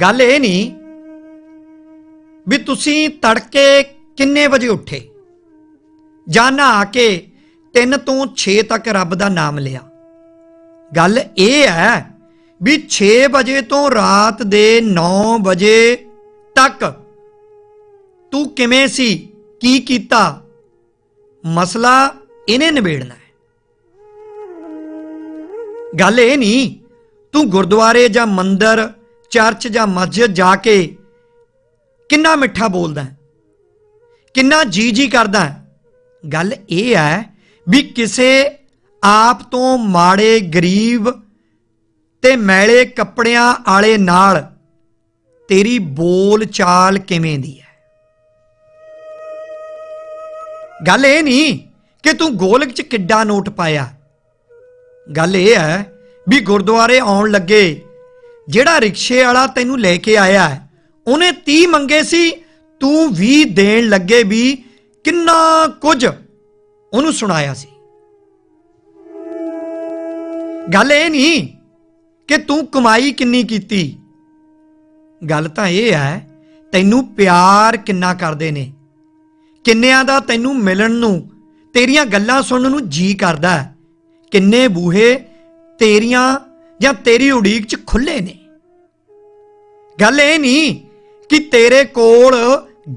ਗੱਲ ਇਹ ਨਹੀਂ ਵੀ ਤੁਸੀਂ ਤੜਕੇ ਕਿੰਨੇ ਵਜੇ ਉੱਠੇ? ਜਾਂ ਨਹਾ ਕੇ 3 ਤੋਂ 6 ਤੱਕ ਰੱਬ ਦਾ ਨਾਮ ਲਿਆ? ਗੱਲ ਇਹ ਹੈ ਵੀ 6 ਵਜੇ ਤੋਂ ਰਾਤ ਦੇ 9 ਵਜੇ ਤੱਕ ਤੂੰ ਕਿਵੇਂ ਸੀ? ਕੀ ਕੀਤਾ? ਮਸਲਾ ਇਹਨੇ ਨਿਬੇੜਨਾ ਹੈ। ਗੱਲ ਇਹ ਨਹੀਂ, ਤੂੰ ਗੁਰਦੁਆਰੇ ਜਾਂ ਮੰਦਰ ਚਰਚ ਜਾਂ ਮਸਜਿਦ ਜਾ ਕੇ ਕਿੰਨਾ ਮਿੱਠਾ ਬੋਲਦਾ ਹੈ, ਕਿੰਨਾ ਜੀ ਜੀ ਕਰਦਾ ਹੈ। ਗੱਲ ਇਹ ਹੈ ਵੀ ਕਿਸੇ ਆਪ ਤੋਂ ਮਾੜੇ ਗਰੀਬ ਤੇ ਮੈਲੇ ਕੱਪੜਿਆਂ ਵਾਲੇ ਨਾਲ ਤੇਰੀ ਬੋਲ ਚਾਲ ਕਿਵੇਂ ਦੀ ਹੈ? ਗੱਲ ਇਹ ਨਹੀਂ ਕਿ ਤੂੰ ਗੋਲਕ 'ਚ ਕਿੱਡਾ ਨੋਟ ਪਾਇਆ। ਗੱਲ ਇਹ ਹੈ ਵੀ ਗੁਰਦੁਆਰੇ ਆਉਣ ਲੱਗੇ ਜਿਹੜਾ ਰਿਕਸ਼ੇ ਵਾਲਾ ਤੈਨੂੰ ਲੈ ਕੇ ਆਇਆ ਹੈ, ਉਹਨੇ 30 ਮੰਗੇ ਸੀ ਤੂੰ 20 ਦੇਣ ਲੱਗੇ ਵੀ ਕਿੰਨਾ ਕੁਝ ਉਹਨੂੰ ਸੁਣਾਇਆ ਸੀ। ਗੱਲ ਇਹ ਨਹੀਂ ਕਿ ਤੂੰ ਕਮਾਈ ਕਿੰਨੀ ਕੀਤੀ। ਗੱਲ ਤਾਂ ਇਹ ਹੈ ਤੈਨੂੰ ਪਿਆਰ ਕਿੰਨਾ ਕਰਦੇ ਨੇ। ਕਿੰਨਿਆਂ ਦਾ ਤੈਨੂੰ ਮਿਲਣ ਨੂੰ ਤੇਰੀਆਂ ਗੱਲਾਂ ਸੁਣਨ ਨੂੰ ਜੀ ਕਰਦਾ ਕਿੰਨੇ ਬੂਹੇ ਤੇਰੀਆਂ ਜਾਂ ਤੇਰੀ ਉਡੀਕ 'ਚ ਖੁੱਲੇ ਨੇ। ਗੱਲ ਇਹ ਨਹੀਂ ਕਿ ਤੇਰੇ ਕੋਲ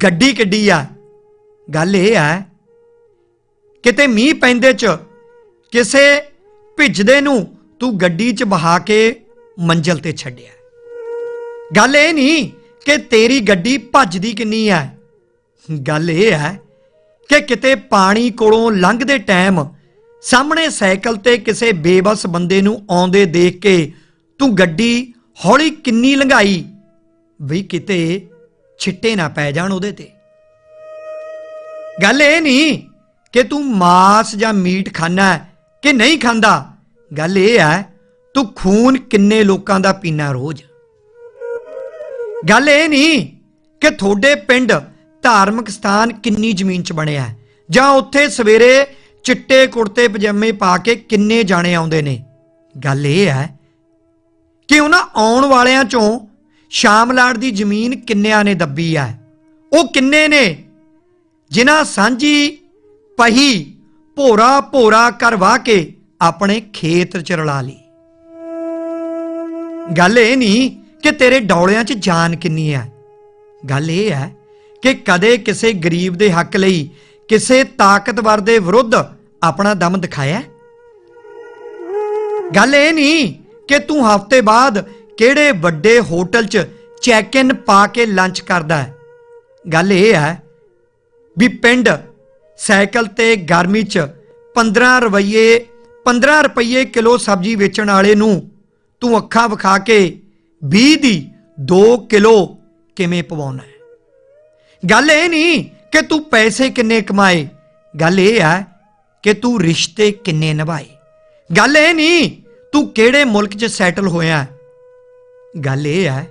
ਗੱਡੀ ਕਿੱਡੀ ਆ। ਗੱਲ ਇਹ ਹੈ ਕਿਤੇ ਮੀਂਹ ਪੈਂਦੇ 'ਚ ਕਿਸੇ ਭਿੱਜਦੇ ਨੂੰ ਤੂੰ ਗੱਡੀ 'ਚ ਬਹਾ ਕੇ ਮੰਜ਼ਲ ਤੇ ਛੱਡਿਆ। ਗੱਲ ਇਹ ਨਹੀਂ ਕਿ ਤੇਰੀ ਗੱਡੀ ਭੱਜਦੀ ਕਿੰਨੀ ਹੈ ਗੱਲ ਇਹ ਹੈ ਕਿ ਕਿਤੇ ਪਾਣੀ ਕੋਲੋਂ ਲੰਘਦੇ ਟਾਈਮ ਸਾਹਮਣੇ ਸਾਈਕਲ ਤੇ ਕਿਸੇ ਬੇਬਸ ਬੰਦੇ ਨੂੰ ਆਉਂਦੇ ਦੇਖ ਕੇ ਤੂੰ ਗੱਡੀ ਹੌਲੀ ਕਿੰਨੀ ਲੰਘਾਈ। ਵੀ ਕਿਤੇ ਛਿੱਟੇ ਨਾ ਪੈ ਜਾਣ ਉਹਦੇ ਤੇ। ਗੱਲ ਇਹ ਨਹੀਂ ਕਿ ਤੂੰ ਮਾਸ ਜਾਂ ਮੀਟ ਖਾਣਾ ਹੈ ਕਿ ਨਹੀਂ ਖਾਂਦਾ। ਗੱਲ ਇਹ ਹੈ, ਤੂੰ ਖੂਨ ਕਿੰਨੇ ਲੋਕਾਂ ਦਾ ਪੀਣਾ ਰੋਜ਼। ਗੱਲ ਇਹ ਨਹੀਂ ਕਿ ਤੁਹਾਡੇ ਪਿੰਡ ਧਾਰਮਿਕ ਸਥਾਨ ਕਿੰਨੀ ਜ਼ਮੀਨ 'ਚ ਬਣਿਆ ਜਾਂ ਉੱਥੇ ਸਵੇਰੇ ਚਿੱਟੇ ਕੁੜਤੇ ਪਜਾਮੇ ਪਾ ਕੇ ਕਿੰਨੇ ਜਾਣੇ ਆਉਂਦੇ ਨੇ। ਗੱਲ ਇਹ ਹੈ ਕਿ ਉਹਨਾਂ ਆਉਣ ਵਾਲਿਆਂ 'ਚੋਂ ਸ਼ਾਮਲਾੜ ਦੀ ਜ਼ਮੀਨ ਕਿੰਨਿਆਂ ਨੇ ਦੱਬੀ ਹੈ? ਉਹ ਕਿੰਨੇ ਨੇ? ਜਿਨ੍ਹਾਂ ਸਾਂਝੀ ਪਹੀ ਭੋਰਾ ਭੋਰਾ ਕਰਵਾ ਕੇ ਆਪਣੇ ਖੇਤ ਚ ਰਲਾ ਲਈ ਗੱਲ ਇਹ ਨਹੀਂ ਕਿ ਤੇਰੇ ਡੌਲਿਆਂ 'ਚ ਜਾਨ ਕਿੰਨੀ ਹੈ। ਗੱਲ ਇਹ ਹੈ ਕਿ ਕਦੇ ਕਿਸੇ ਗਰੀਬ ਦੇ ਹੱਕ ਲਈ ਕਿਸੇ ਤਾਕਤਵਰ ਦੇ ਵਿਰੁੱਧ ਆਪਣਾ ਦਮ ਦਿਖਾਇਆ ਗੱਲ ਇਹ ਨਹੀਂ ਕਿ ਤੂੰ ਹਫ਼ਤੇ ਬਾਅਦ ਕਿਹੜੇ ਵੱਡੇ ਹੋਟਲ 'ਚ ਚੈੱਕ ਇਨ ਪਾ ਕੇ ਲੰਚ ਕਰਦਾ ਹੈ? ਗੱਲ ਇਹ ਹੈ ਵੀ ਪਿੰਡ ਸਾਈਕਲ ਤੇ ਗਰਮੀ 'ਚ 15 ਰੁਪਏ 15 ਰੁਪਏ ਕਿਲੋ ਸਬਜ਼ੀ ਵੇਚਣ ਵਾਲੇ ਨੂੰ ਤੂੰ ਅੱਖਾਂ ਵਿਖਾ ਕੇ 20 ਦੀ 2 ਕਿਲੋ ਕਿਵੇਂ ਪਵਾਉਣਾ ਹੈ? ਗੱਲ ਇਹ ਨਹੀਂ ਕਿ ਤੂੰ ਪੈਸੇ ਕਿੰਨੇ ਕਮਾਏ। ਗੱਲ ਇਹ ਹੈ ਕਿ ਤੂੰ ਰਿਸ਼ਤੇ ਕਿੰਨੇ ਨਿਭਾਏ। ਗੱਲ ਇਹ ਨਹੀਂ ਤੂੰ ਕਿਹੜੇ ਮੁਲਕ 'ਚ ਸੈਟਲ ਹੋਇਆ ਗੱਲ ਇਹ ਹੈ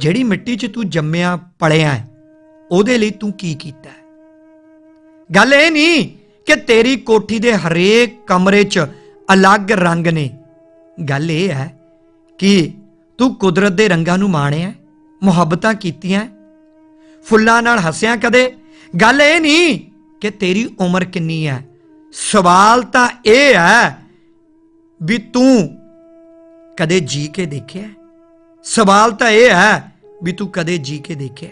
ਜਿਹੜੀ ਮਿੱਟੀ 'ਚ ਤੂੰ ਜੰਮਿਆ ਪਲਿਆ ਹੈ, ਉਹਦੇ ਲਈ ਤੂੰ ਕੀ ਕੀਤਾ ਹੈ? ਗੱਲ ਇਹ ਨਹੀਂ ਕਿ ਤੇਰੀ ਕੋਠੀ ਦੇ ਹਰੇਕ ਕਮਰੇ 'ਚ ਅਲੱਗ ਰੰਗ ਨੇ। ਗੱਲ ਇਹ ਹੈ ਕਿ ਤੂੰ ਕੁਦਰਤ ਦੇ ਰੰਗਾਂ ਨੂੰ ਮਾਣਿਆ ਮੁਹੱਬਤਾਂ ਕੀਤੀਆਂ ਫੁੱਲਾਂ ਨਾਲ ਹੱਸਿਆ ਕਦੇ। ਗੱਲ ਇਹ ਨਹੀਂ ਕਿ ਤੇਰੀ ਉਮਰ ਕਿੰਨੀ ਹੈ। ਸਵਾਲ ਤਾਂ ਇਹ ਹੈ ਵੀ ਤੂੰ ਕਦੇ ਜੀ ਕੇ ਦੇਖਿਆ ਸਵਾਲ ਤਾਂ ਇਹ ਹੈ ਵੀ ਤੂੰ ਕਦੇ ਜੀ ਕੇ ਦੇਖਿਆ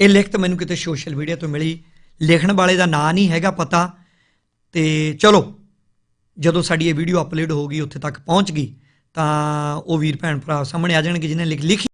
ਇਹ ਲਿਖਤ ਮੈਨੂੰ ਕਿਤੇ ਸੋਸ਼ਲ ਮੀਡੀਆ ਤੋਂ ਮਿਲੀ। ਲਿਖਣ ਵਾਲੇ ਦਾ ਨਾਂ ਨਹੀਂ ਹੈਗਾ ਪਤਾ। ਤੇ ਚਲੋ, ਜਦੋਂ ਸਾਡੀ ਇਹ ਵੀਡੀਓ ਅਪਲੋਡ ਹੋ ਗਈ, ਉੱਥੇ ਤੱਕ ਪਹੁੰਚ ਗਈ, ਤਾਂ ਉਹ ਵੀਰ ਭੈਣ ਭਰਾ ਸਾਹਮਣੇ ਆ ਜਾਣਗੇ ਜਿਨ੍ਹਾਂ ਲਿਖ ਲਿਖੀ